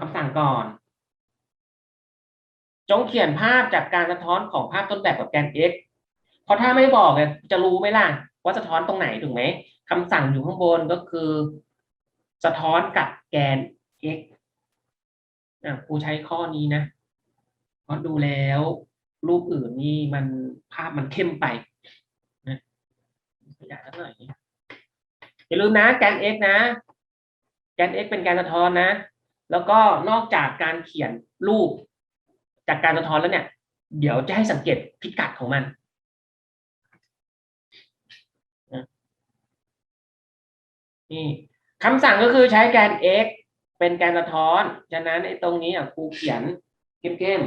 คำสั่งก่อน จงเขียนภาพจากการสะท้อนของภาพต้นแบบกับแกน x เพราะถ้าไม่บอกเนี่ยจะรู้ไหมล่ะว่าสะท้อนตรงไหนถูกไหมคำสั่งอยู่ข้างบนก็คือ สะท้อนกับแกน x อะครูใช้ข้อนี้นะเพราะดูแล้ว รูปอื่นนี่มันภาพมันเข้มไปนะขยายสักหน่อยอย่าลืมนะแกน x นะ แกน x เป็นการสะท้อนนะ แล้วก็นอกจากการเขียนรูป จากการสะท้อนแล้วเนี่ย เดี๋ยวจะให้สังเกตพิกัดของมันนี่คำสั่งก็คือใช้แกน x เป็นแกนสะท้อน ฉะนั้นไอ้ตรงนี้อะครูเขียนเข้ม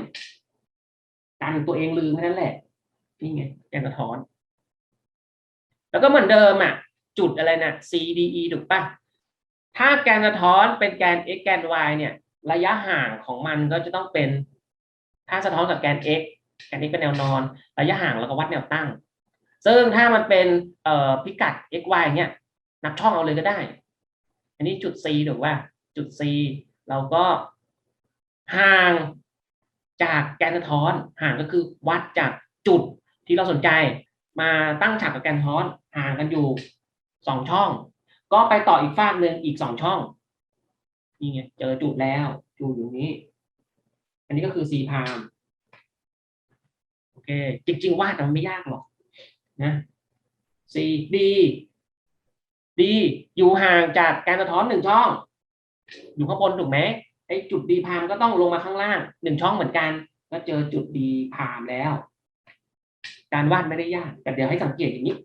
ๆกันตัวเองลืมแค่นั้นแหละนี่ไงแกนสะท้อน แล้วก็เหมือนเดิมอะ จุดอะไรนะ CDE ถูกปะ ถ้าแกนสะท้อนเป็นแกน x แกน y เนี่ย ระยะห่างของมันก็จะต้องเป็น ถ้าสะท้อนกับแกน x แกน x เป็นแนวนอน ระยะห่างแล้วก็วัดแนวตั้ง ซึ่งถ้ามันเป็นเอ่อพิกัด x y เนี่ย นับช่องเอาเลยก็ได้ อันนี้จุด c ถูกป่ะจุด c เราก็ห่างจากแกนสะท้อนห่างก็คือวัดจากจุดที่เราสนใจ มาตั้งฉากกับแกนสะท้อนห่างกันอยู่สองช่อง ก็ไปต่ออีกฟากหนึ่งอีกสองช่องนี่ไงเจอจุดแล้วจุดอยู่นี้ อันนี้ก็คือ C พามโอเค จริง ๆ วาดแต่มันไม่ยากหรอกนะ C D D อยู่ห่างจากแกนสะท้อนหนึ่งช่อง อยู่ข้างบนถูกไหมไอ้จุด D พามก็ต้องลงมาข้างล่างหนึ่งช่องเหมือนกัน ก็เจอจุด D พามแล้ว การวาดไม่ได้ยากแต่เดี๋ยวให้สังเกตอย่างนี้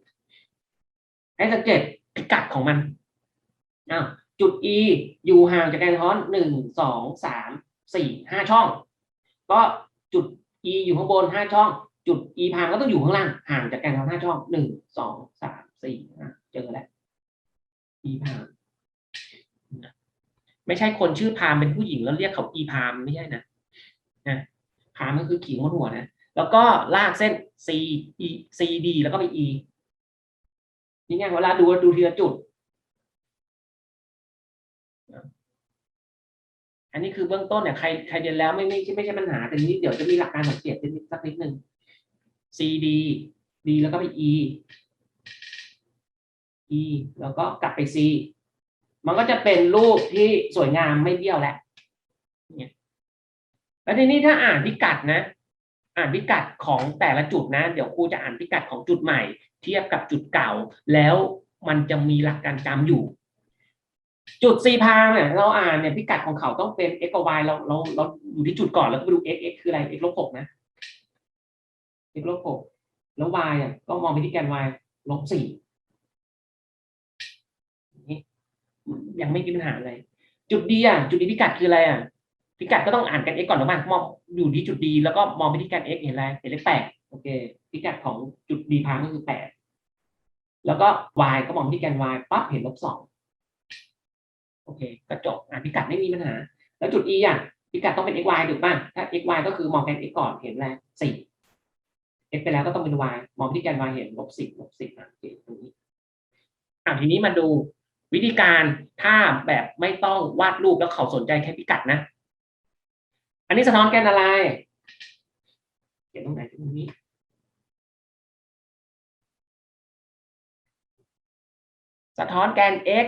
ให้สังเกต พิกัดของมันอ้าวจุด E อยู่ห่างจากแกนท้อนหนึ่งสองสามสี่ห้าช่อง ก็จุด E อยู่ข้างบนห้าช่อง จุด E พามก็ต้องอยู่ข้างล่างห่างจากแกนท้อนห้าช่องหนึ่งสองสามสี่อะเจอแล้ว E พามไม่ใช่คนชื่อพามเป็นผู้หญิงแล้วเรียกเขา E พามไม่ใช่นะนะพามก็คือขีดบนหัวนะ แล้วก็ลากเส้น C E C D แล้วก็ไป E นี่ไงเวลาดูดูทีละจุด อันนี้คือเบื้องต้นเนี่ยใครใครเรียนแล้วไม่ไม่ไม่ใช่ปัญหาแต่นี้เดี๋ยวจะมีหลักการสังเกตสักนิดนึง C D D แล้วก็ไป E E แล้วก็กลับไป C มันก็จะเป็นรูปที่สวยงามไม่เบี้ยวแล้วเนี่ยแล้วทีนี้ถ้าอ่านพิกัดนะ อ่านพิกัดของแต่ละจุดนะ เดี๋ยวครูจะอ่านพิกัดของจุดใหม่ เทียบกับจุดเก่า แล้วมันจะมีหลักการจำอยู่ จุด C พาเนี่ยเราอ่านเนี่ยพิกัดของเขาต้องเป็น x กับ y เราเราเราอยู่ที่จุดก่อนแล้วก็ไปดู x x คืออะไร x ลบหกนะ x ลบหกแล้ว y อะก็มองไปที่แกน y ลบสี่ยังไม่มีปัญหาอะไรจุด D อะจุด D พิกัดคืออะไรอะพิกัดก็ต้องอ่านแกน x ก่อนหรือเปล่ามองอยู่ที่จุด D แล้วก็มองไปที่แกน x เห็นอะไรเห็นเลขแปด เคพิกัดของจุด D พามก็คือแปดแล้วก็ y ก็มองที่แกน y ปั๊บเห็นลบสองโอเคก็จบอะพิกัดไม่มีปัญหา แล้วจุด e อะพิกัดต้องเป็น x y ถูกป่ะถ้า x y ก็คือมองแกน x ก่อนเห็นอะไรสี่ x ไปแล้วก็ต้องเป็น y มองที่แกน y เห็นลบสิบลบสิบอะโอเคตรงนี้อะทีนี้มาดูวิธีการถ้าแบบไม่ต้องวาดรูปแล้วเขาสนใจแค่พิกัดนะ อันนี้สะท้อนแกนอะไรเขียนตรงไหนตรงนี้ สะท้อนแกน x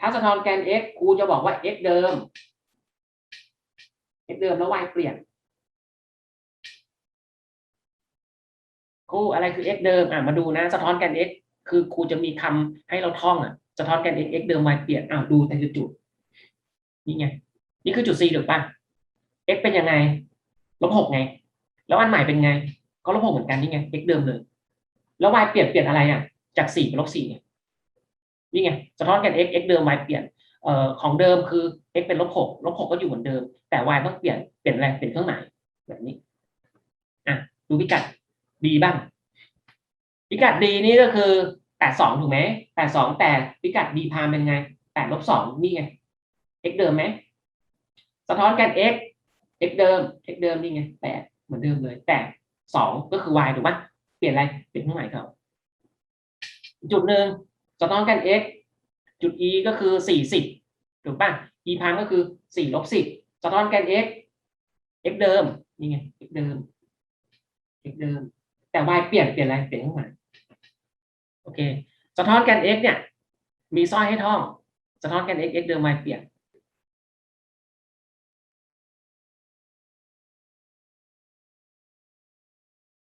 ถ้าสะท้อนแกน x ครูจะบอกว่า x เดิม x เดิมแล้ว y เปลี่ยนครูอะไรคือ x เดิมอะมาดูนะ สะท้อนแกน x คือครูจะมีคำให้เราท่องอะ สะท้อนแกน x x เดิม y เปลี่ยนอ้าวดูแต่จุดนี่ไงนี่คือจุด c ถูกป่ะ x เป็นยังไงลบหกไง แล้วอันใหม่เป็นไง ก็ลบหกเหมือนกันนี่ไง x เดิมเลย แล้ว y เปลี่ยนเปลี่ยนอะไรอะ จากสี่เป็นลบสี่ไง นี่ไงสะท้อนกัน x x เดิม y เปลี่ยนเอ่อของเดิมคือ x เป็นลบหกลบหกก็อยู่เหมือนเดิม แต่ y ต้องเปลี่ยนเปลี่ยนอะไรเปลี่ยนเครื่องหมายแบบนี้อะดูพิกัด d บ้าง พิกัด d นี่ก็คือแปดสองถูกไหมแปดสองแต่พิกัด d พามเป็นไงแปดลบสองนี่ไง x เดิมไหมสะท้อนกัน x x เดิม x เดิมนี่ไงแปดเหมือนเดิมเลยแต่สองก็คือ y ถูกไหมเปลี่ยนอะไรเปลี่ยนเครื่องหมายเขาจุดหนึ่ง สะท้อนกัน x จุด e ก็คือสี่สิบถูกป่ะ e พามก็คือสี่ลบสิบสะท้อนแกน x x เดิม นี่ไง x เดิม x เดิม แต่ y เปลี่ยน เปลี่ยนอะไร เปลี่ยนข้างในโอเค สะท้อนแกน x เนี่ย มีสร้อยให้ท่อง สะท้อนแกน x x เดิม y เปลี่ยน